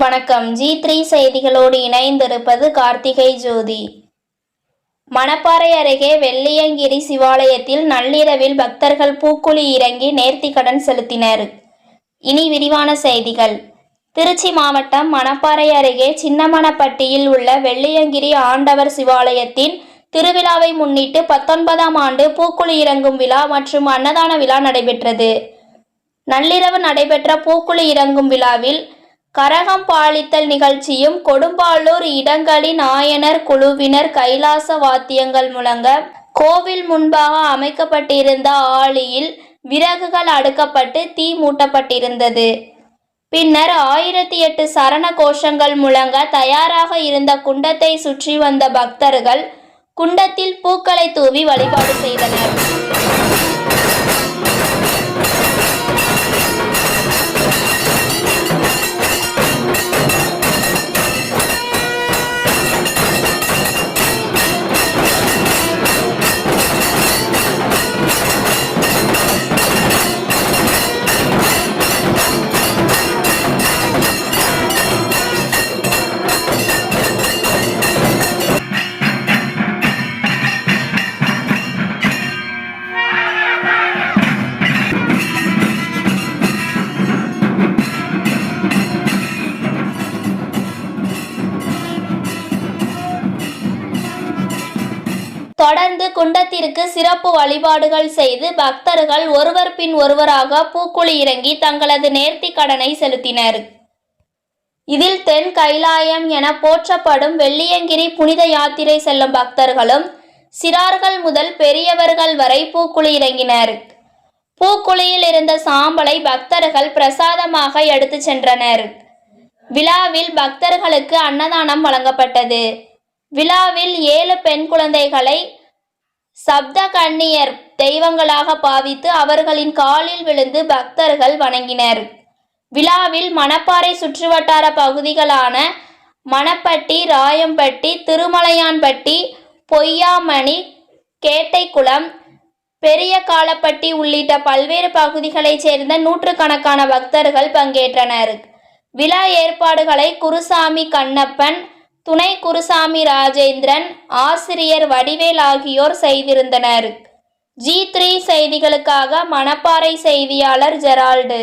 வணக்கம். G three செய்திகளோடு இணைந்திருப்பது கார்த்திகை ஜோதி. மணப்பாறை அருகே வெள்ளியங்கிரி சிவாலயத்தில் நள்ளிரவில் பக்தர்கள் பூக்குழி இறங்கி நேர்த்திக்கடன் செலுத்தினர். இனி விரிவான செய்திகள். திருச்சி மாவட்டம் மணப்பாறை அருகே சின்னமணப்பட்டியில் உள்ள வெள்ளியங்கிரி ஆண்டவர் சிவாலயத்தின் திருவிழாவை முன்னிட்டு பத்தொன்பதாம் ஆண்டு பூக்குழி இறங்கும் விழா மற்றும் அன்னதான விழா நடைபெற்றது. நள்ளிரவு நடைபெற்ற பூக்குழி இறங்கும் விழாவில் கரகம் பாலித்தல் நிகழ்ச்சியும் கொடும்பாளூர் இடங்களின் நாயனர் குழுவினர் கைலாச வாத்தியங்கள் முழங்க கோவில் முன்பாக அமைக்கப்பட்டிருந்த ஆழியில் விறகுகள் அடுக்கப்பட்டு தீ மூட்டப்பட்டிருந்தது. பின்னர் ஆயிரத்தி எட்டு சரண கோஷங்கள் முழங்க தயாராக இருந்த குண்டத்தை சுற்றி வந்த பக்தர்கள் குண்டத்தில் பூக்களை தூவி வழிபாடு செய்தனர். தொடர்ந்து குண்டத்திற்கு சிறப்பு வழிபாடுகள் செய்து பக்தர்கள் ஒருவர் பின் ஒருவராக பூக்குழி இறங்கி தங்களது நேர்த்தி கடனை செலுத்தினர். இதில் தென் கைலாயம் என போற்றப்படும் வெள்ளியங்கிரி புனித யாத்திரை செல்லும் பக்தர்களும் சிறார்கள் முதல் பெரியவர்கள் வரை பூக்குழி இறங்கினர். பூக்குழியில் இருந்த சாம்பலை பக்தர்கள் பிரசாதமாக எடுத்துச் சென்றனர். விழாவில் பக்தர்களுக்கு அன்னதானம் வழங்கப்பட்டது. விழாவில் ஏழு பெண் குழந்தைகளை சப்த கன்னியர் தெய்வங்களாக பாவித்து அவர்களின் காலில் விழுந்து பக்தர்கள் வணங்கினர். விழாவில் மணப்பாறை சுற்றுவட்டார பகுதிகளான மணப்பட்டி ராயம்பட்டி திருமலையான்பட்டி பொய்யாமணி கேட்டைக்குளம் பெரிய காலப்பட்டி உள்ளிட்ட பல்வேறு பகுதிகளைச் சேர்ந்த நூற்றுக்கணக்கான பக்தர்கள் பங்கேற்றனர். விழா ஏற்பாடுகளை குருசாமி கண்ணப்பன் துணை குருசாமி ராஜேந்திரன் ஆசிரியர் வடிவேல் ஆகியோர் செய்திருந்தனர். ஜி த்ரீ செய்திகளுக்காக மணப்பாறை செய்தியாளர் ஜெரால்டு.